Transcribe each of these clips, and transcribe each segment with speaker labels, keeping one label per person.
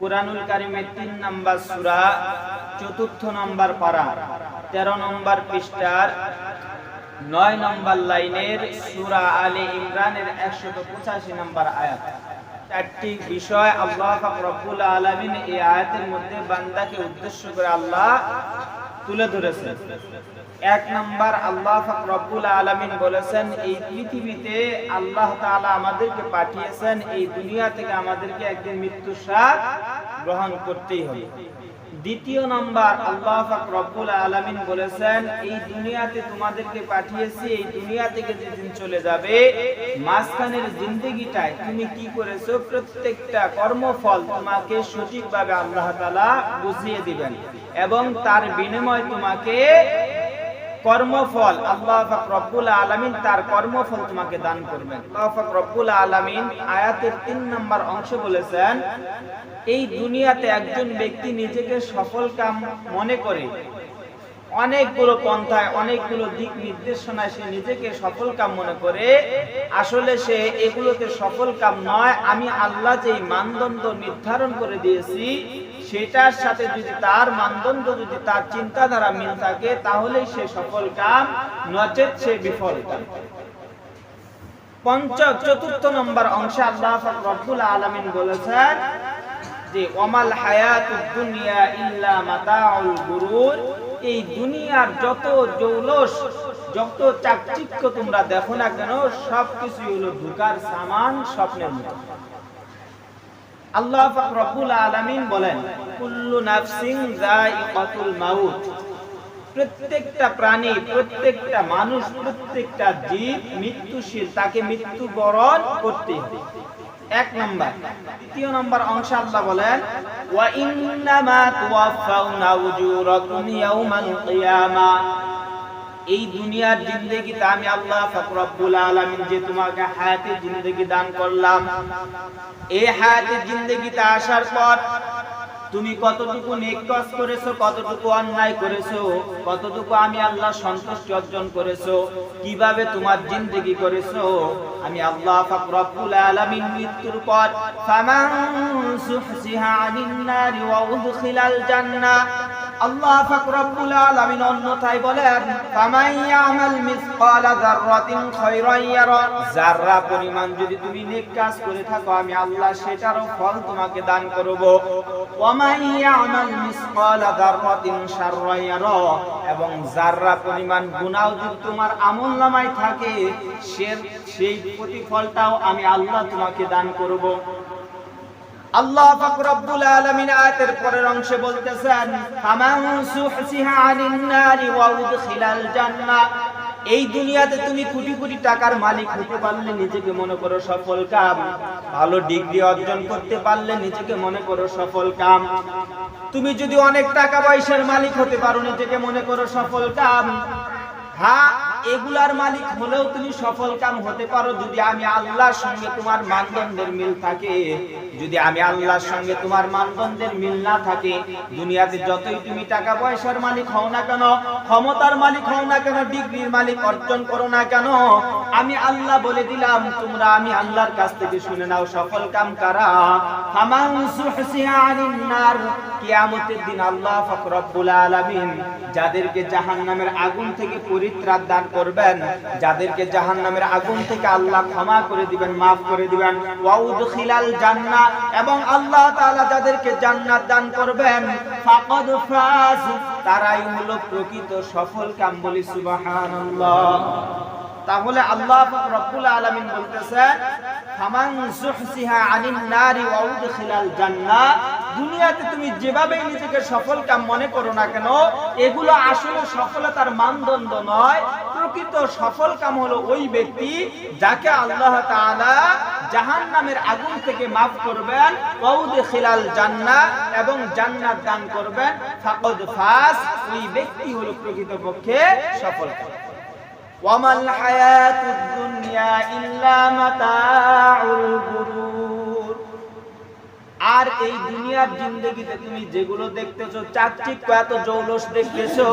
Speaker 1: কুরআনুল কারিমের তিন নাম্বার সুরা, চতুর্থ নাম্বার পারা, তেরো নম্বর পৃষ্ঠার, নয় নম্বর লাইনের সুরা আলে ইমরানের একশত পঁচাশি নম্বর আয়াত। চারটি বিষয় আল্লাহ রব্বুল আলামিন এই আয়াতের মধ্যে বান্দাকে উদ্দেশ্য করে আল্লাহ তুলে ধরেছেন। এক নাম্বার আল্লাহ রব্বুল আলামিন বলেছেন, এই পৃথিবীতে আল্লাহ তাআলা আমাদেরকে পাঠিয়েছেন, এই দুনিয়া থেকে আমাদেরকে একদিন মৃত্যুর স্বাদ গ্রহণ করতেই হবে। দ্বিতীয় নাম্বার, আল্লাহ রব্বুল আলামিন বলেছেন, এই দুনিয়াতে তোমাদেরকে পাঠিয়েছি, এই দুনিয়া থেকে যেদিন চলে যাবে, মাঝখানের জিন্দগিটায় তুমি কি করেছ, প্রত্যেকটা কর্মফল তোমাকে সঠিকভাবে আল্লাহ তালা বুঝিয়ে দিবেন এবং তার বিনিময় তোমাকে কর্মফল, আল্লাহ রব্বুল আলামিন তার কর্মফল তোমাকে দান করবেন। আল্লাহ রব্বুল আলামিন আয়াতের তিন নম্বর অংশ বলেছেন, এই দুনিয়াতে একজন ব্যক্তি নিজেকে সফল কাম মনে করে, অনেকগুলো পন্থায়, অনেকগুলো দিক নির্দেশনায় সে নিজেকে সফল কাম মনে করে, আসলে সে এগুলোতে সফল কাম নয়। আমি আল্লাহ যেই মানদণ্ড নির্ধারণ করে দিয়েছি সেটার সাথে যদি তার মানদণ্ড যদি তার চিন্তাধারা মিল থাকে, তাহলেই সে সফল কাম, নচেত সে বিফল কাম। পঞ্চম চতুর্থ নম্বর অংশে আল্লাহ রব্বুল আলামিন বলেছেন যে, ওমাল হায়াতুদ দুনিয়া ইল্লা মাতাউল গুরুর। এই দুনিয়ার যত জৌলস, যত চাকচিক্য তোমরা দেখো না কেন সবকিছু হলো ধোকার সামান, স্বপ্নের মতো। আল্লাহ পাক রব্বুল আলামিন বলেন, কুল্লু নাফসিন যায়িকাতুল মাউত। প্রত্যেকটা প্রাণী, প্রত্যেকটা মানুষ, প্রত্যেকটা জীব মৃত্যুশীল, তাকে মৃত্যুবরণ করতে হবে। এক নম্বর। দ্বিতীয় নম্বর অংশ আল্লাহ বলেন, ওয়া ইন্নামা তুওয়াফাউনা উজুরাকুম ইয়াউমাল কিয়ামা। এই দুনিয়ার জিন্দেগিতে আমি আল্লাহ পাক রব্বুল আলামিন যে তোমাকে হায়াতের জিন্দেগি দান করলাম। এই হায়াতের জিন্দেগিতে আসার পর তুমি কতটুকু নেক কাজ করেছ, কতটুকু অন্যায় করেছ, কতটুকু আমি আল্লাহ সন্তুষ্টি অর্জন করেছ, কীভাবে তোমার জিন্দেগি করেছ, আমি আল্লাহ পাক রব্বুল আলামিন মৃত্যুর পর ফামান ওয়া উদখিলাল জান্নাহ আল্লাহ পাক রব্বুল আলামিন অন্যথায় বলেন, ফামান ইয়ামাল মিসকালা যাররাতিন খায়রান ইয়ারা। যাররা পরিমাণ যদি তুমি নেক কাজ করে থাকো, আমি আল্লাহ সেটারও ফল তোমাকে দান করব। ওয়ামান ইয়ামাল মিসকালা যাররাতিন শাররান ইয়ারা। এবং যাররা পরিমাণ গুনাহ যদি তোমার আমলনামায় থাকে, সে সেই প্রতিফলটাও আমি আল্লাহ তোমাকে দান করব। আল্লাহ পাক রব্বুল আলামিন আয়াতের পরের অংশে বলতেছেন, ফামান সুহসিহা আনিন ওয়া উদখিলাল জান্নাহ। এই দুনিয়াতে তুমি কোটি কোটি টাকার মালিক হতে পারলে নিজেকে মনে করো সফল কাম। ভালো ডিগ্রি অর্জন করতে পারলে নিজেকে মনে করো সফল কাম। তুমি যদি অনেক টাকা পয়সার মালিক হতে পারো নিজেকে মনে করো সফল কাম। হ্যাঁ? এগুলার মালিক হলেও তুমি সফল কাম হতে পারো যদি আমি আল্লাহর সঙ্গে তোমার মানদণ্ডের মিল থাকে। যদি আমি আল্লাহর সঙ্গে তোমার মানদণ্ডের মিল না থাকে, দুনিয়াতে যতই তুমি টাকা পয়সার মালিক হও না কেন, ক্ষমতার মালিক হও না কেন, ডিগ্রির মালিক অর্জন করো না কেন, আমি আল্লাহ বলে দিলাম, তোমরা আমি আল্লাহর কাছ থেকে শুনে নাও সফল কাম কারা। কিয়ামতের দিন আল্লাহ পাক রব্বুল আলামিন যাদেরকে জাহান্নামের আগুন থেকে পরিত্রাণ দান করবেন, যাদেরকে জাহান নামের আগুন থেকে আল্লাহ ক্ষমা করে দিবেন, মাফ করে দিবেন। ওয়াউদখিলাল জান্না এবং আল্লাহ তাআলা যাদেরকে জান্নাত দান করবেন, ফাকাদ ফাজ। তারাই হলো প্রকৃত সফল কাম বলি সুবহানাল্লাহ। তাহলে আল্লাহ রব্বুল আলামিন বলতেছে, ফামান সুহসিহা আনিন নারি ওয়া উদখিলাল দুনিয়াতে তুমি যেভাবে নিজেকে সফল কাম মনে করো না কেন, এগুলো আসলে সফলতার মানদণ্ড নয়। প্রকৃত সফল কাম হলো ওই ব্যক্তি যাকে আল্লাহ তাআলা জাহান্নামের আগুন থেকে মাফ করবেন, ওয়া উদখিলাল জান্নাহ এবং জান্নাত দান করবেন। ফাকাদ ফাস, ওই ব্যক্তি হলো প্রকৃতপক্ষে সফল কাম। দুনিয়া ইল্লা আর এই দুনিয়ার জিন্দগিতে তুমি যেগুলো দেখতেছো চাকচিক এত জৌলস দেখতেছো।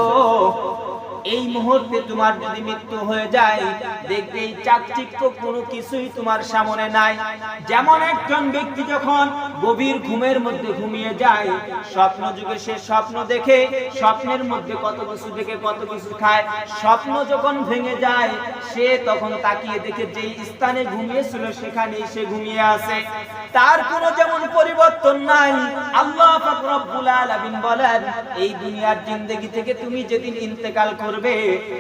Speaker 1: এই মুহূর্তে তোমার যদি মৃত্যু হয়ে যায়, দেখবে এই চাকচিক্য কোনো কিছুই তোমার সামনে নাই। যেমন একজন ব্যক্তি যখন গভীর ঘুমের মধ্যে ঘুমিয়ে যায়, স্বপ্ন যুগে সে স্বপ্ন দেখে, স্বপ্নের মধ্যে কত কিছু দেখে, কত কিছু খায়। স্বপ্ন যখন ভেঙে যায়, সে তখন তাকিয়ে দেখে যেই স্থানে ঘুমিয়েছিল, সেখানেই সে ঘুমিয়ে আছে। তার কোনো যেমন পরিবর্তন নাই। আল্লাহ রব্বুল আলামিন বলেন, এই দুনিয়ার জিন্দেগি থেকে তুমি যেদিন ইন্তেকাল করবে,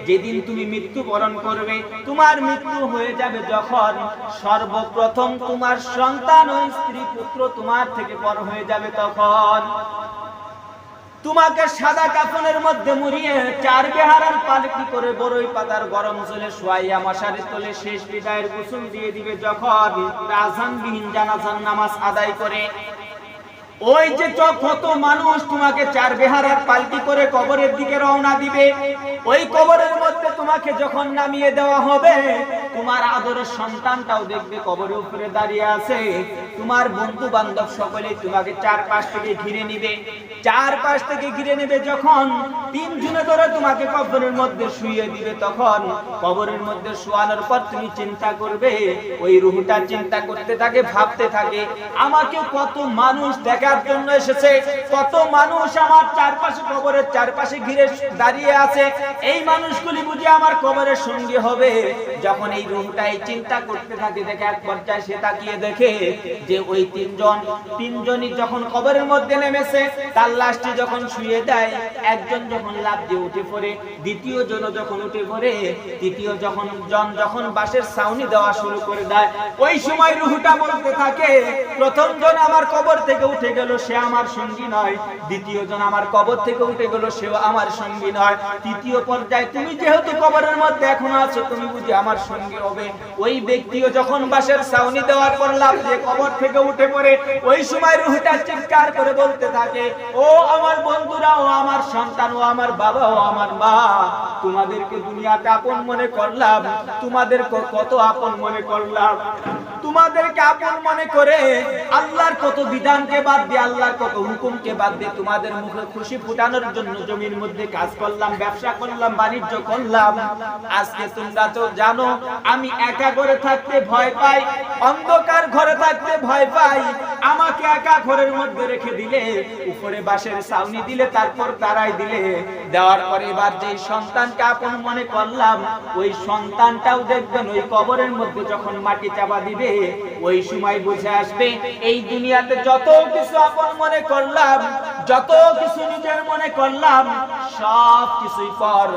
Speaker 1: যেদিন তুমি মৃত্যুবরণ করবে, তোমার মৃত্যু হয়ে যাবে যখন সর্বপ্রথম তোমার সন্তান ও স্ত্রী পুত্র তোমার থেকে পর হয়ে যাবে তখন। তোমাকে সাদা কাফনের মধ্যে মুড়িয়ে চার বেহারার পালকি করে বড়ই পাতার গরম জলে শোয়াইয়া মশারি তোলে শেষ বিদায়ের গোসল দিয়ে দিবে যখন রাজানবিহীন জানাজান নামাজ আদায় করে। ওই যে কত মানুষ তোমাকে চার বেহারার পাল্টি করে কবরের দিকে রওনা দিবে। ওই কবরের মধ্যে তোমাকে যখন নামিয়ে দেওয়া হবে, তোমার আদরের সন্তানটাও দেখবে কবরের উপরে দাঁড়িয়ে আছে। তোমার বন্ধু বান্ধব সকলে তোমাকে চারপাশ থেকে ঘিরে নিবে। চার পাশ থেকে ঘিরে নেবে যখন। তিনজনে ধরে তোমাকে কবরের মধ্যে শুইয়ে দিবে তখন। কবরের মধ্যে শোয়ানোর পর তুমি চিন্তা করবে, ওই রুহটা চিন্তা করতে থাকে, ভাবতে থাকে, আমাকে কত মানুষ দেখার জন্য এসেছে, কত মানুষ আমার চারপাশে কবরের চারপাশে ঘিরে দাঁড়িয়ে আছে। এই মানুষগুলি বুঝি আমার কবরের সঙ্গী হবে। যখন এই রুহটাই চিন্তা করতে থাকে, দেখে এক পর্যায়ে সে তাকিয়ে দেখে যে ওই তিনজন, তিনজনই যখন কবরের মধ্যে নেমেছে, তার লাশটি যখন শুয়ে দেয়, একজন যখন লাভ দিয়ে উঠে পড়ে, দ্বিতীয় জন যখন উঠে পড়ে, তৃতীয় যখন জন যখন বাসের ছাউনি দেওয়া শুরু করে দেয়, ওই সময় রুহুটা বলতে থাকে, প্রথম জন আমার কবর থেকে উঠে গেল, সে আমার সঙ্গী নয়। দ্বিতীয় জন আমার কবর থেকে উঠে গেল, সেও আমার সঙ্গী নয়। তৃতীয় পর্যায়ে তুমি যেহেতু কবরের মধ্যে এখনও আছো, তুমি বুঝি আমার সঙ্গী হবে। ওই ব্যক্তিও যখন বাসের ছাউনি দেওয়ার পর লাভ দিয়ে কবর থেকে উঠে পড়ে, ওই সময় রুহুটা চিৎকার করে বলতে থাকে, ও আমার বন্ধুরা, ও আমার সন্তান, ও আমার বাবা, ও আমার মা, তোমাদেরকে দুনিয়াতে আপন মনে করলাম তোমাদের কত আপন মনে করলাম, তোমাদেরকে আপন মনে করে আল্লাহর কত বিধানকে বাদ দিয়ে, আল্লাহর কত হুকুমকে বাদ দিয়ে তোমাদের মুখে খুশি ফুটানোর জন্য জমির মধ্যে কাজ করলাম, ব্যবসা করলাম, বাণিজ্য করলাম। আজকে তোমরা তো জানো, আমি একা ঘরে থাকতে ভয় পাই, অন্ধকার ঘরে থাকতে ভয় পাই, আমাকে একা ঘরের মধ্যে রেখে দিলে উপরে বাঁশের ছাউনি দিলে, তারপর তারাই দিলে। দেওয়ার পর এবার যে সন্তানকে আপন মনে করলাম, ওই সন্তানটাও দেখবেন ওই কবরের মধ্যে যখন মাটি চাপা দিবে, ওই সময় বুঝে আসবে, এই দুনিয়াতে যত কিছু আপন মনে করলাম যত কিছু নিজের মনে করলাম, সব কিছুই পর,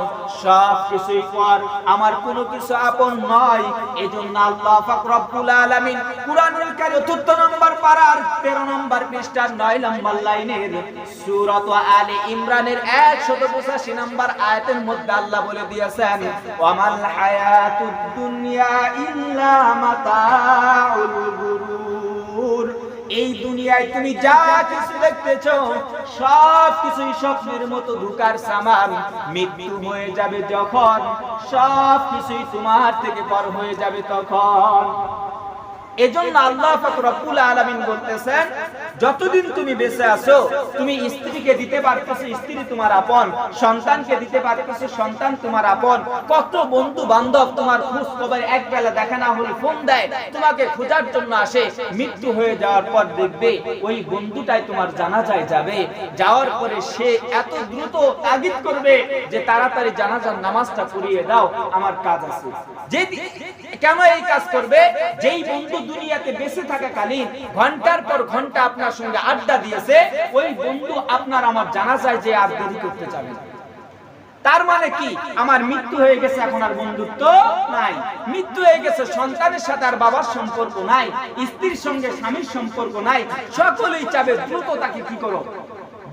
Speaker 1: সব কিছুই পর। আমার কোনো কিছু আপন নয়। এজন্য আল্লাহ পাক রব্বুল আলামিন কুরআনুল কারীম চতুর্থ নম্বর পারার 13 নম্বর পৃষ্ঠার 9 নম্বর লাইনের সূরাত আলে ইমরানের 185 নম্বর আয়াতের মধ্যে আল্লাহ বলে দিয়েছেন, ওয়ামাল হায়াতুদ দুনিয়া ইল্লা মাতাউল গুরুর এই দুনিয়ায় তুমি যা কিছু দেখতেছ, সব কিছুই স্বপ্নের মতো ধুকার সামান। মৃত্যু হয়ে যাবে যখন, সব কিছুই তোমার থেকে পর হয়ে যাবে তখন। এজন্য আল্লাহ ফাকর রব্বুল আলামিন বলতেছেন যতদিন তুমি বেঁচে আছো, তুমি স্ত্রীকে দিতে পারতেছো, স্ত্রী তোমার আপন, সন্তানকে দিতে পারতেছো, সন্তান তোমার আপন। কত বন্ধু বান্ধব তোমার খোঁজ খবর এক বেলা দেখা না হলে ফোন দেয়, তোমাকে খোঁজার জন্য আসে। মৃত্যু হয়ে যাওয়ার পর দেখবে ওই বন্ধুটাই তোমার জানাজায় যাবে। যাওয়ার পরে সে এত দ্রুত তাগিদ করবে যে তাড়াতাড়ি জানাজার নামাজটা পড়িয়ে দাও, আমার কাজ আছে। যে কেন এই কাজ করবে? যেই বন্ধু দুনিয়াতে বেঁচে থাকাকালীন, ঘণ্টার পর ঘণ্টা আপনার সঙ্গে আড্ডা দিয়েছে, ওই বন্ধু আপনার আমার জানা যায় যে আর দেরি করতে চাবে না। তার মানে কি? আমার মৃত্যু হয়ে গেছে, এখন আর বন্ধুত্ব নাই। মৃত্যু হয়ে গেছে, সন্তানের সাথে আর বাবার সম্পর্ক নাই। স্ত্রীর সঙ্গে স্বামীর সম্পর্ক নাই। সকলেই চাবে দ্রুত তাকে কি করো?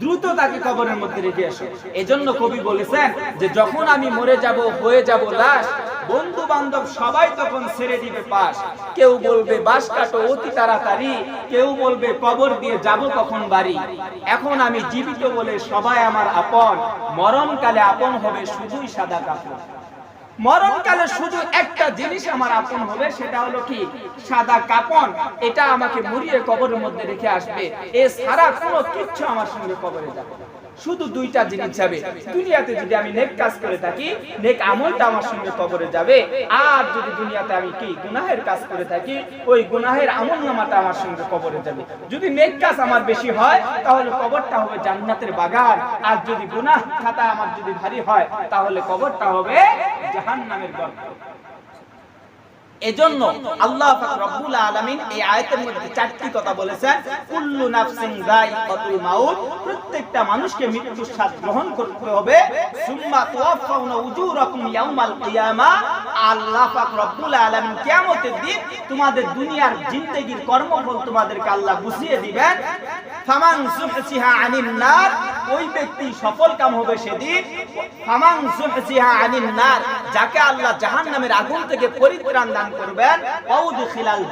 Speaker 1: দ্রুত তাকে কবরের মধ্যে রেখে এসো এজন্য কবি বলেছেন যে, যখন আমি মরে যাব, হয়ে যাব লাশ বন্ধু বান্ধব সবাই তখন ছেড়ে দিবে পাশ। কেউ বলবে বাস কাটো, অতি তাড়াতাড়ি। কেউ বলবে, কবর দিয়ে যাব কখন বাড়ি? এখন আমি জীবিত বলে সবাই আমার আপন। মরণকালে আপন হবে শুধুই সাদা কাপড়। মরণকালে শুধু একটা জিনিস আমার আপন হবে, সেটা হলো কি? সাদা কাপন এটা আমাকে মুড়িয়ে কবরের মধ্যে রেখে আসবে। এ সারা কোনো কিচ্ছু আমার সঙ্গে কবরে যাবে। শুধু দুইটা জিনিস যাবে। দুনিয়াতে যদি আমি নেক কাজ করে থাকি, নেক আমলটা আমার সঙ্গে কবরে যাবে। আর যদি দুনিয়াতে আমি কি গুনাহের কাজ করে থাকি, ওই গুনাহের আমল নামাটা আমার সঙ্গে কবরে যাবে। যদি নেক কাজ আমার বেশি হয়, তাহলে কবরটা হবে জান্নাতের বাগান। আর যদি গুনাহ খাতা আমার যদি ভারী হয়, তাহলে কবরটা হবে জাহান্নামের গর্ত। এজন্য আল্লাহ রব্বুল আলামিন এই আয়াতের মধ্যে চারটি কথা বলেছেন। কুল্লু নাফসিন যায়িকাতুল মাউত। প্রত্যেকটা মানুষকে মৃত্যুর স্বাদ গ্রহণ করতে হবে। সুম্মা তুওয়াফাউনা উজুরাকুম ইয়াউমাল কিয়ামা। আল্লাহ পাক রব্বুল আলামিন কিয়ামতের দিন তোমাদের দুনিয়ার জিন্দেগীর কর্মফল তোমাদেরকে আল্লাহ বুঝিয়ে দিবেন। ফামান সুহসিহা আনিন নার। ওই ব্যক্তি সফল কাম হবে সেদিন। যাকে আল্লাহ জাহান্নামের আগুন থেকে পরিত্রাণ দান করবেন ওয়াউদখিলাল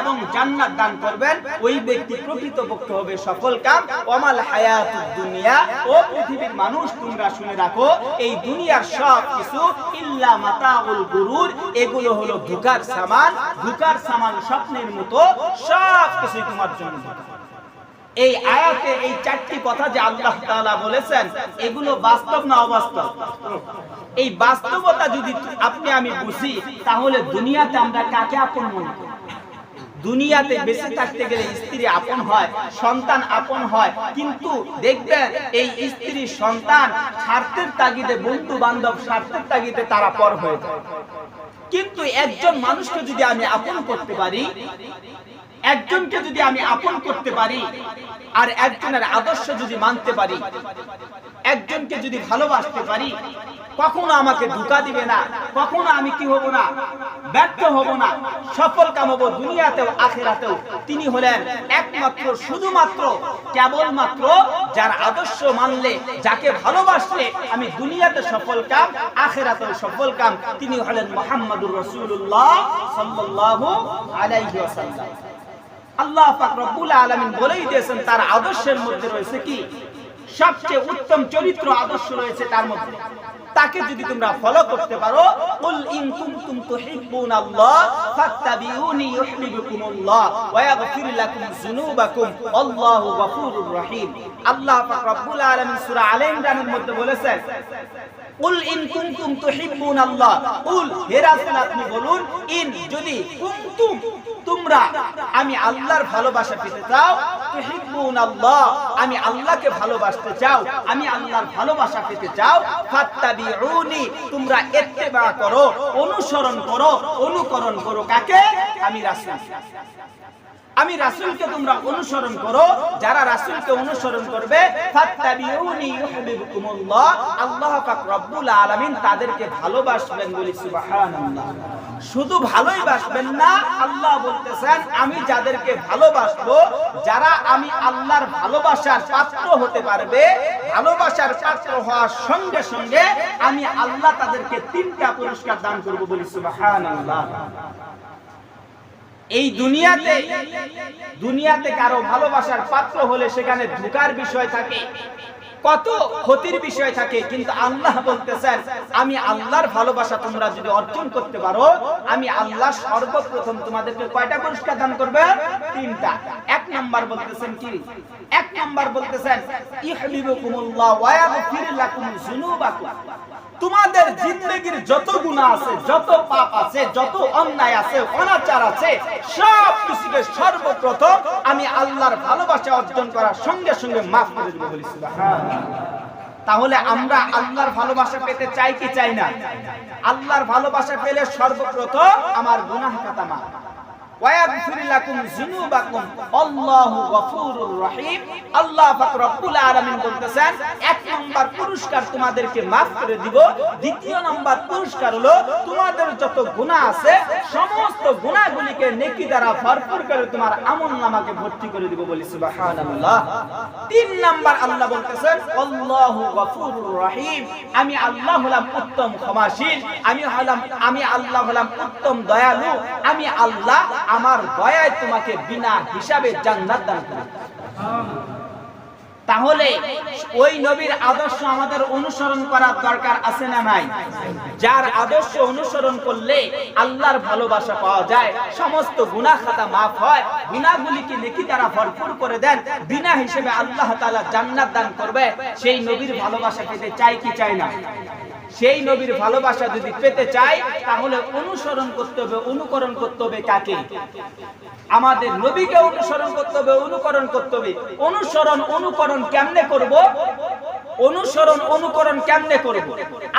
Speaker 1: এবং জান্নাত দান করবেন, ওই ব্যক্তি প্রকৃতপক্ষে হবে সফল কাম। ওয়ামাল হায়াতুদ দুনিয়া, ও পৃথিবীর মানুষ, তোমরা শুনে রাখো, এই দুনিয়ার সব কিছু ইল্লা মাতাউল গুরুর, এগুলো হলো ধোকার সামান। ধোকার সামান স্বপ্নের মতো সব কিছুই তোমার জন্য। এই আয়াতে এই চারটি কথা যে আল্লাহ তাআলা বলেছেন, এগুলো বাস্তব না অবাস্তব? এই বাস্তবতা যদি আপনি আমি বুঝি, তাহলে দুনিয়াতে আমরা কাকে আপন মনে করি? দুনিয়াতে বেঁচে থাকতে গেলে স্ত্রী আপন হয়, সন্তান আপন হয়, কিন্তু দেখবেন এই স্ত্রী সন্তান স্বার্থের তাগিদে বন্ধু বান্ধব স্বার্থের তাগিদে তারা পর হয়ে যায়। কিন্তু একজন মানুষকে যদি আমি আপন করতে পারি একজনকে যদি আমি আপন করতে পারি আর একজনের আদর্শ যদি মানতে পারি, একজনকে যদি ভালোবাসতে পারি, কখনো আমাকে ধোকা দিবে না, কখনো আমি কি হব না, ব্যর্থ হব না, সফল কামাবো দুনিয়াতেও, আখেরাতেও। তিনি হলেন একমাত্র, শুধুমাত্র, কেবলমাত্র যার আদর্শ মানলে, যাকে ভালোবাসলে আমি দুনিয়াতে সফল কাম, আখেরাতেও সফল কাম। তিনি হলেন মোহাম্মদুর রসুল্লাহ সাল্লাল্লাহু আলাইহি আল্লাহ পাক রব্বুল আলামিন বলেই দিয়েছেন, তার আদর্শের মধ্যে রয়েছে কি? সবচেয়ে উত্তম চরিত্র আদর্শ রয়েছে তার মধ্যে। তাকে যদি তোমরা ফলো করতে পারো, কুল ইন কুনতুম তুহিব্বুনাল্লাহ ফাত্তাবিউনি ইউহিব্বুকুমুল্লাহ, ওয়া ইয়াগফির লাকুম যুনুবাকুম, আল্লাহু গফুরুর রহিম। আল্লাহ পাক রব্বুল আলামিন সূরা আলে ইমরানের মধ্যে বলেছেন, কুল ইন কুনতুম তুহিব্বুনাল্লাহ কুল, হে রাসূল, আপনি বলুন, ইন যদি কুনতুম তোমরা আমি আল্লাহর ভালোবাসা পেতে চাও তুহিব্বুনাল্লাহ আমি আল্লাহকে ভালোবাসতে চাও, আমি আল্লাহর ভালোবাসা পেতে চাও তোমরা ইত্তেবা করো, অনুসরণ করো, অনুকরণ করো কাকে? আমি রাসূল। আমি রাসূলকে তোমরা অনুসরণ করো, যারা রাসূলকে অনুসরণ করবে আল্লাহ রব্বুল আলামিন তাদেরকে ভালোবাসবেন বলি শুধু ভালোই বাসবেন না, আল্লাহ বলতেছেন, আমি যাদেরকে ভালোবাসবো, যারা আমি আল্লাহর ভালোবাসার পাত্র হতে পারবে, ভালোবাসার পাত্র হওয়ার সঙ্গে সঙ্গে আমি আল্লাহ তাদেরকে তিনটা পুরস্কার দান করব বলি সুবহানাল্লাহ। এই দুনিয়াতে দুনিয়াতে কারও ভালোবাসার পাত্র হলে সেখানে ধোকার বিষয় থাকে, কত ক্ষতির বিষয় থাকে, কিন্তু আল্লাহ বলতেছেন, আমি আল্লাহর ভালোবাসা তোমরা যদি অর্জন করতে পারো, আমি আল্লাহ সর্বপ্রথম তোমাদেরকে কয়টা পুরস্কার দান করবে? তিনটা। এক নাম্বার বলতেছেন কি? এক নাম্বার বলতেছেন, ইহবিবুকুমুল্লাহ ওয়া ইয়াগফির লাকুম যুনুবাকুম। তোমাদের জিন্দগির যত গুনাহ আছে, যত পাপ আছে, যত অন্যায় আছে, অনাচার আছে, সব কিছুকে সর্বপ্রথম আমি আল্লাহর ভালোবাসা অর্জন করার সঙ্গে সঙ্গে মাফ করে দেবো বলি তাহলে আমরা আল্লাহর ভালোবাসা পেতে চাই কি চাই না? আল্লাহর ভালোবাসা পেলে সর্বপ্রথম আমার গুনাহ খাতা ভর্তি করে দিব বলি তিন নাম্বার আল্লাহ বলতেছেন, আল্লাহু গফুরুর রহিম। আমি আল্লাহ হলাম উত্তম ক্ষমাশীল। আমি হলাম আমি আল্লাহ হলাম উত্তম দয়ালু। আমি আল্লাহ আমার দয়ায় তোমাকে বিনা হিসাবে জান্নাত দান করি। তাহলে ওই নবীর আদর্শ আমাদের অনুসরণ করার দরকার আছে না নাই? যার আদর্শ অনুসরণ করলে আল্লাহর ভালোবাসা পাওয়া যায়, সমস্ত গুনাহ খাতা মাফ হয় গুনাহগুলিকে নেকি তারা ভরপুর করে দেন, বিনা হিসেবে আল্লাহ তাআলা জান্নাত দান করবে, সেই নবীর ভালোবাসা পেতে চাই কি চাই না? সেই নবীর ভালোবাসা যদি পেতে চাই, তাহলে অনুসরণ করতে হবে, অনুকরণ করতে হবে কাকে? আমাদের নবীকে অনুসরণ করতে হবে, অনুকরণ করতে হবে। অনুসরণ, অনুকরণ কেমনে করব? অনুসরণ, অনুকরণ কেমনে করব?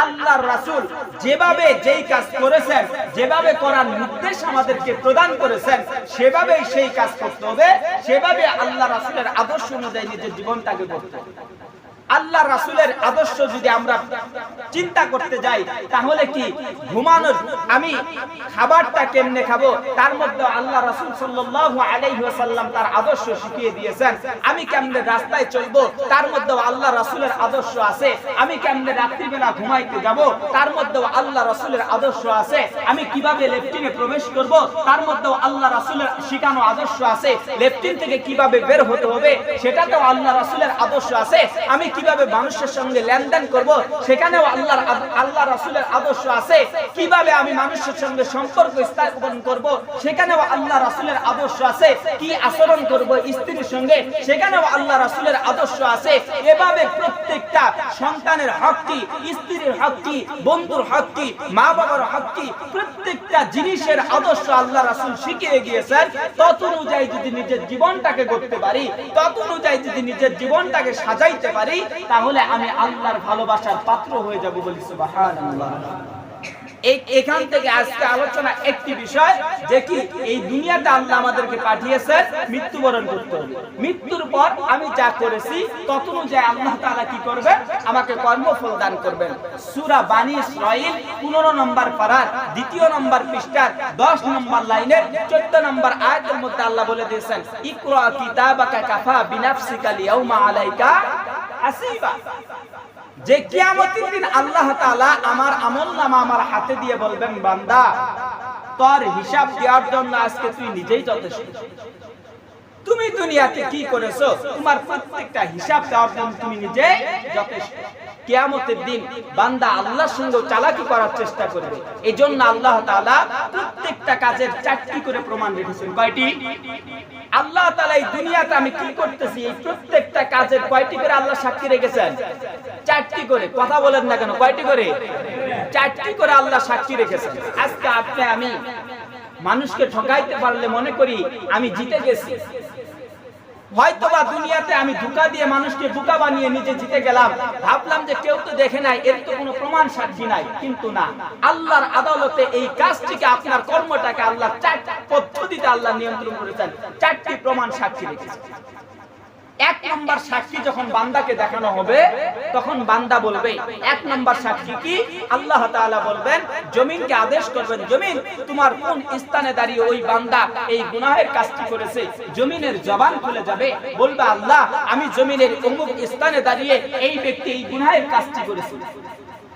Speaker 1: আল্লাহর রাসূল যেভাবে যেই কাজ করেছেন, যেভাবে করার নির্দেশ আমাদেরকে প্রদান করেছেন, সেভাবেই সেই কাজ করতে হবে, সেভাবে আল্লাহ রাসূলের আদর্শ অনুযায়ী নিজের জীবনটাকে করতে হবে। আল্লাহ রাসুলের আদর্শ যদি আমরা চিন্তা করতে যাই, তাহলে কি ঘুমানোর আমি খাবারটা কেমনে খাব? তার মধ্যে আল্লাহ রাসুল সাল্লাল্লাহু আলাইহি ওয়াসাল্লাম তার আদর্শ শিখিয়ে দিয়েছেন। আমি কেমনে রাস্তায় চলবো? তার মধ্যে আল্লাহ রাসুলের আদর্শ আছে। আমি কেমনে রাত্রিবেলা ঘুমাইতে যাব? তার মধ্যে আল্লাহ রাসুলের আদর্শ আছে। আমি কীভাবে লেফটিনে প্রবেশ করব? তার মধ্যেও আল্লাহ রাসুলের শিখানো আদর্শ আছে। লেফটিন থেকে কীভাবে বের হতে হবে? সেটাতেও আল্লাহ রাসুলের আদর্শ আছে। আমি কীভাবে মানুষের সঙ্গে লেনদেন করব, সেখানেও আল্লাহর আল্লাহ রাসূলের আদর্শ আছে। কীভাবে আমি মানুষের সঙ্গে সম্পর্ক স্থাপন করব, সেখানেও আল্লাহ রাসূলের আদর্শ আছে। কি আচরণ করব স্ত্রীর সঙ্গে, সেখানেও আল্লাহ রাসূলের আদর্শ আছে। এভাবে প্রত্যেকটা সন্তানের হক কি স্ত্রীর হক কি বন্ধুর হক কি মা বাবার হক কি প্রত্যেকটা জিনিসের আদর্শ আল্লাহ রাসূল শিখিয়ে গিয়েছেন। তত অনুযায়ী যদি নিজের জীবনটাকে করতে পারি তত অনুযায়ী যদি নিজের জীবনটাকে সাজাইতে পারি তাহলে আমি আল্লাহর ভালোবাসার পাত্র হয়ে যাব বলি সুবহানাল্লাহ। এখান থেকে আজকে আলোচনা একটি বিষয় যে কি, এই দুনিয়াতে আল্লাহ আমাদেরকে পাঠিয়েছে মৃত্যুবরণ করতে। হবে মৃত্যুর পর আমি যা করেছি তত অনুযায়ী আল্লাহ তাআলা কি করবে আমাকে কর্মফল দান করবেন। সূরা বানী ইসরাঈল 15 নম্বর পারার, দ্বিতীয় নম্বর পৃষ্ঠার 10 নম্বর লাইনের 14 নম্বর আয়াতের মধ্যে আল্লাহ বলে দিয়েছেন, ইকরা কিতাবাকা কাফা বিনাফসিকা লিয়াউমা আলাইকা হাসিবা যে কিয়ামতের দিন আল্লাহ তাআলা আমার আমল নামা আমার হাতে দিয়ে বলবেন, বান্দা, তোর হিসাব দেওয়ার জন্য আজকে তুই নিজেই যথেষ্ট। তুমি দুনিয়াতে কি করেছ? তোমার প্রত্যেকটা হিসাব দেওয়ার জন্য তুমি নিজে যথেষ্ট। কিয়ামতের দিন বান্দা আল্লাহর সঙ্গে চালাকি করার চেষ্টা করবে। এই জন্য আল্লাহ তাআলা প্রত্যেকটা কাজের চারটি করে প্রমাণ রেখেছেন। কয়টি? আল্লাহ তাআলা এই দুনিয়াতে আমি কি করতেছি? এই প্রত্যেকটা কাজের কয়টি করে আল্লাহ সাক্ষী রেখেছেন? চারটি করে। কথা বলেন না কেন? কয়টি করে? চারটি করে আল্লাহ সাক্ষী রেখেছেন। আজকে আপনি, আমি মানুষকে ঠকাইতে পারলে মনে করি আমি জিতে গেছি। হয়তোবা দুনিয়াতে আমি ধোকা দিয়ে মানুষকে বোকা বানিয়ে নিজে জিতে গেলাম। ভাবলাম যে কেউ তো দেখে নাই, এর তো কোনো প্রমাণ সাক্ষী নাই। কিন্তু না, আল্লাহর আদালতে এই কাজটিকে আপনার কর্মটাকে আল্লাহ চারটি পদ্ধতিতে আল্লাহ নিয়ন্ত্রণ করেছেন। চারটি প্রমাণ সাক্ষী রেখেছেন এক নম্বর সাক্ষী যখন বান্দাকে দেখানো হবে, তখন বান্দা বলবে, এক নম্বর সাক্ষী কি? আল্লাহ তাআলা বলবেন, জমিনকে আদেশ করবেন, জমিন, তোমার কোন স্থানে দাঁড়িয়ে ওই বান্দা এই গুনাহের কাজটি করেছে? জমিনের জবান খুলে যাবে, বলবে, আল্লাহ, আমি জমিনের অমুক স্থানে দাঁড়িয়ে এই ব্যক্তি এই গুনাহের কাজটি করেছে।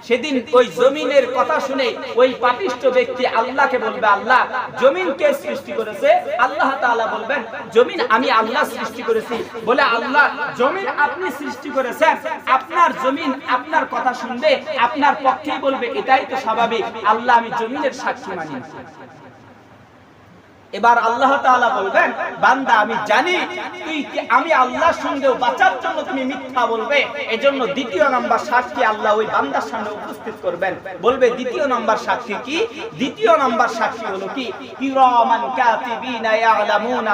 Speaker 1: সেদিন ওই জমিনের কথা শুনে ওই পাপিষ্ট ব্যক্তি আল্লাহকে বলবে, আল্লাহ, জমিন কে সৃষ্টি করেছে? আল্লাহ বলবেন, জমিন আমি আল্লাহ সৃষ্টি করেছি। বলে আল্লাহ, জমিন আপনি সৃষ্টি করেছেন। আপনার জমিন আপনার কথা শুনবে, আপনার পক্ষেই বলবে। এটাই তো স্বাভাবিক। আল্লাহ আমি জমিনের সাক্ষী মানি এবার আল্লাহ তাআলা বলবেন, বান্দা, আমি জানি তুই কি, আমি আল্লাহর সঙ্গে বাঁচার জন্য তুমি মিথ্যা বলবে। এজন্য দ্বিতীয় নাম্বার সাক্ষী আল্লাহ ওই বান্দার সামনে উপস্থিত করবেন। বলবে, দ্বিতীয় নাম্বার সাক্ষী কি? দ্বিতীয় নাম্বার সাক্ষী হলো কি? কিরামান কাতিবিনা ইয়ালামুনা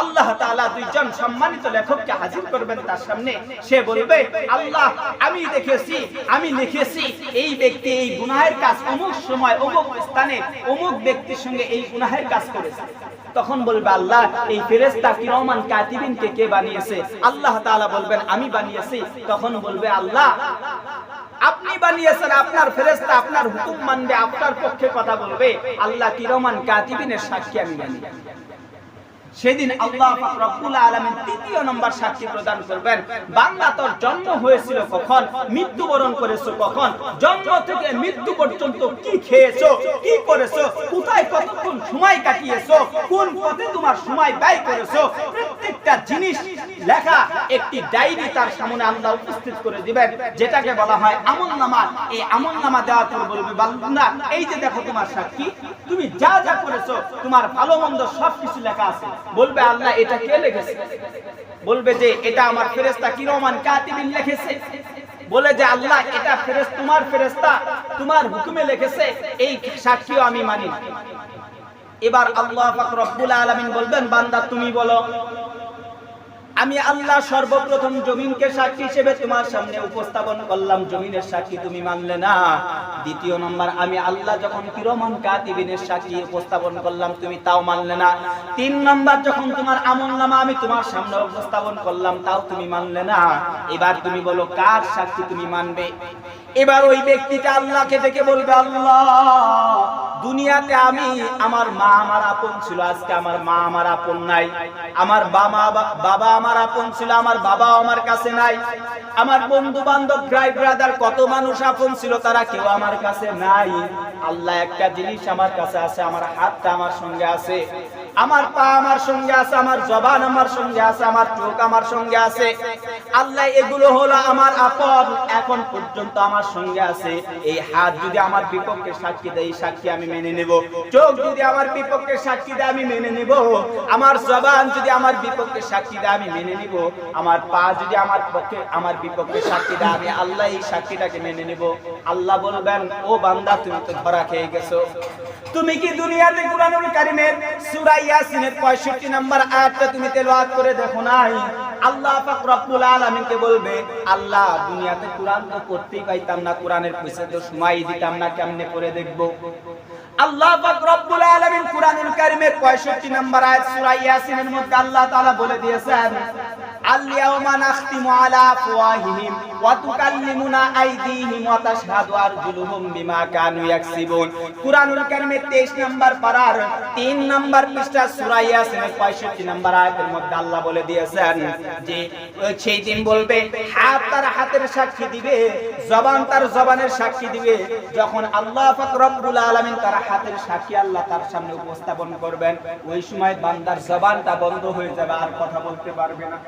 Speaker 1: আল্লাহ দুইজন সম্মানিত লেখককে হাজির করবেন তার সামনে। সে বলবে, আল্লাহ, আমি দেখেছি, আমি লিখেছি, এই ব্যক্তি এই গুনাহের কাজ অমুক সময়, অমুক স্থানে, অমুক ব্যক্তির সঙ্গে এই গুনাহের কাজ করেছে। তখন বলবে, আল্লাহ, এই ফেরেশতা কিরমান কাতিবিনকে কে বানিয়েছে? আল্লাহ তাআলা বলবেন, আমি বানিয়েছি। তখন বলবে, আল্লাহ, আপনি বানিয়েছেন, আপনার ফেরেশতা আপনার হুকুম মানবে, আপনার পক্ষে কথা বলবে। আল্লাহ কিরমান কাতিবিনের সাক্ষী আমি জানি। সেদিন আল্লাহ রব্বুল আলামিন তৃতীয় নম্বর সাক্ষী প্রদান করবেন। বান্দা তোর জন্ম হয়েছিল কখন? মৃত্যুবরণ করেছ কখন? জন্ম থেকে মৃত্যু পর্যন্ত কি খেয়েছো? কি করেছ? কোথায় কতক্ষণ সময় কাটিয়েছো? কোন পথে তোমার সময় ব্যয় করেছ? প্রত্যেকটা জিনিস লেখা একটি ডায়েরি তার সামনে আল্লাহ উপস্থিত করে দিবেন, যেটাকে বলা হয় আমলনামা এই আমলনামা দেওয়া পর বলবে বান্দা, এই যে দেখো তোমার সাক্ষী, তুমি যা যা করেছ, তোমার ভালো মন্দ সবকিছু লেখা আছে। বলবে আল্লাহ, এটা কে লিখেছে? বলবে যে, এটা আমার ফেরেশতা কিরমান কাতিবিন লিখেছে। বলে যে, আল্লাহ, এটা ফেরেস তোমার ফেরেস্তা তোমার হুকুমে লিখেছে, এই সাক্ষীও আমি মানি এবার আল্লাহ রব্বুল আলামিন বলবেন, বান্দা, তুমি বলো আমি আল্লাহ সর্বপ্রথম জমিনকে সাক্ষী হিসেবে তোমার সামনে উপস্থাপন করলাম। জমিনের সাক্ষী তুমি মানলে না। দ্বিতীয় নম্বর, আমি আল্লাহ যখন কিরমন কাতিবিনের সাক্ষী উপস্থাপন করলাম, তুমি তাও মানলে না। তিন নম্বর, যখন তোমার আমল নামা আমি তোমার সামনে উপস্থাপন করলাম, তাও তুমি মানলে না। এবার তুমি বলো, কার সাক্ষী তুমি মানবে? এবার ওই ব্যক্তিটা আল্লাহকে ডেকে বলবে, আল্লাহ, দুনিয়াতে আমি আমার মা আমার আপন ছিল, আজকে আমার মা আমার আপন নাই। আমার বাবা বাবা আমার আপন ছিল, আমার বাবা আমার কাছে নাই। আমার বন্ধু বান্ধব ভাই ব্রাদার কত মানুষ আপন ছিল, তারা কেউ আমার কাছে নাই। আল্লাহ একটা জিনিস আমার কাছে আছে, আমার হাতটা আমার সঙ্গে আছে, আমার পা আমার সঙ্গে আছে, আমার জবান আমার সঙ্গে আছে, আমার চোখ আমার সঙ্গে আছে। আল্লাহ, এগুলো হলো আমার আপন এখন পর্যন্ত আমার সঙ্গে আছে। এই হাত যদি আমার বিপক্ষে সাক্ষী দেয় সাক্ষী আমি মেনে নেব। চোখ যদি আমার বিপক্ষে সাক্ষী দেয়, আমি মেনে নেব। আমার জবান যদি আমার বিপক্ষে সাক্ষী দেয়, আমি মেনে নিব। আমার পা যদি আমার পক্ষে, আমার বিপক্ষে সাক্ষী দেয়, আমি আল্লাহ এই সাক্ষীটাকে মেনে নেব। আল্লাহ বলবেন, ও বান্দা, তুমি তো ধরা খেয়ে গেছো। তুমি কি দুনিয়াতে কুরআনুল কারীমের সূরা ইয়াসিনের 65 নম্বর আয়াতটা তুমি তেলাওয়াত করে দেখো নাই? আল্লাহ পাক রব্বুল আলামিনকে বলবে, আল্লাহ, দুনিয়াতে কোরআন তো পড়তেই পাইতাম না, কোরআনের পয়সা তো সময় দিতাম না, কেমনে পড়ে দেখব? আল্লাহ পাক রব্বুল আলামিন কোরআনুল কারীমের 65 নম্বর আয়াত সূরা ইয়াসিনের মধ্যে আল্লাহ তাআলা বলে দিয়েছেন আল-ইয়াওমা নাখতিমু আলা আফওয়াহিহিম ওয়া তুকাল্লিমুনা আইদিহিম ওয়া তাশহাদু আরজুলুহুম বিমা কানু ইয়াকসিবুন। কুরআনুল কারীমের 23 নম্বর পারার 3 নম্বর পৃষ্ঠা সূরা ইয়াসিনের 65 নম্বর আয়াতের মধ্যে আল্লাহ বলে দিয়েছেন যে সেই দিন বলবে, হাত তার হাতের সাক্ষী দিবে, জবান তার জবানের সাক্ষী দিবে। যখন আল্লাহ পাক রব্বুল আলামিন তার হাতের সাক্ষী আল্লাহ তার সামনে উপস্থাপন করবেন, ওই সময় বান্দার জবানটা বন্ধ হয়ে যাবে, আর কথা বলতে পারবে না।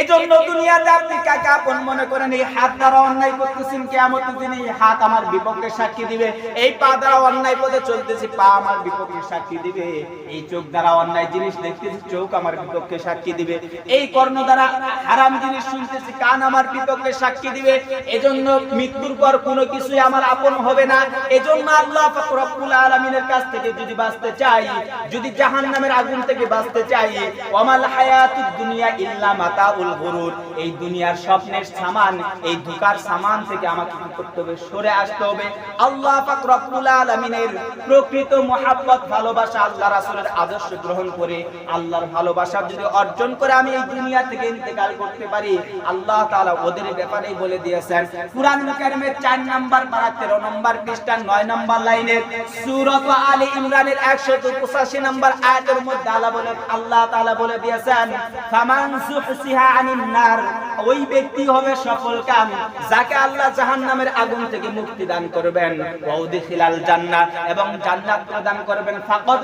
Speaker 1: এজন্য দুনিয়াতে আপনি কাকে আপন মনে করেন? এই হাত দ্বারা অন্যায় করতেছেন কেমন দিন, এই হাত আমার বিপক্ষে সাক্ষী দিবে। এই পা দ্বারা অন্যায় পথে চলতেছি, পা আমার বিপক্ষে সাক্ষী দিবে। এই চোখ দ্বারা অন্যায় জিনিস দেখতেছি, চোখ আমার বিপক্ষে সাক্ষী দিবে। এই কর্ণ দ্বারা হারাম জিনিস শুনতেছি, কান আমার বিপক্ষে সাক্ষী দিবে। এজন্য মৃত্যুর পর কোনো কিছুই আমার আপন হবে না। এজন্য আল্লাহ রব্বুল আলামিনের কাছ থেকে যদি বাঁচতে চাই, যদি জাহান্নামের আগুন থেকে বাঁচতে চাই, ওয়ামাল হায়াতুদ দুনিয়া ইল্লা মাতাউল গুরুর এই দুনিয়ার স্বপ্নের সামান, এই ধোকার সামান থেকে আমাকে কি করতে হবে সরে আসতে হবে। আল্লাহ পাক রব্বুল আলামিনের প্রকৃত ভালোবাসা আল্লাহ রাসূলের আদর্শ গ্রহণ করে, আল্লাহর ভালোবাসা যদি অর্জন করে আমি এই দুনিয়া থেকে ইন্তেকাল করতে পারি, আল্লাহ তাআলা ওদের ব্যাপারেই বলে দিয়েছেন। কারীমের 4 নাম্বার পারা 13 নম্বর পৃষ্ঠা 9 নম্বর লাইনের সূরাত আলী ইমরানের 185 নম্বর আয়াতের মধ্যে আল্লাহ বলে আল্লাহ তাআলা বলে দিয়েছেন, ফামান সুহসিহা ওই ব্যক্তি হবে সফল কাম, যাকে আল্লাহ আগুন থেকে মুক্তি দান করবেন। জান্নাত এবং জান্নাত প্রদান করবেন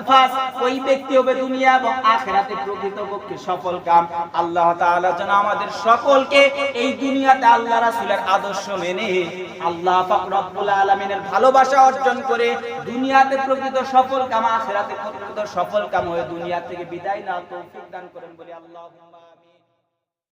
Speaker 1: ফাস, ওই ব্যক্তি হবে দুনিয়া এবং আখিরাতে প্রকৃতপক্ষে সফল কাম। আল্লাহ তাআলা যেন আমাদের সকলকে এই দুনিয়াতে আল্লাহ রাসূলের আদর্শ মেনে, আল্লাহ পাক রব্বুল আলামিনের ভালোবাসা অর্জন করে দুনিয়াতে প্রকৃত সফল কাম, আখিরাতে প্রকৃত সফল কাম হয়ে দুনিয়া থেকে বিদায় না তৌফিক দান করেন বলে আল্লাহ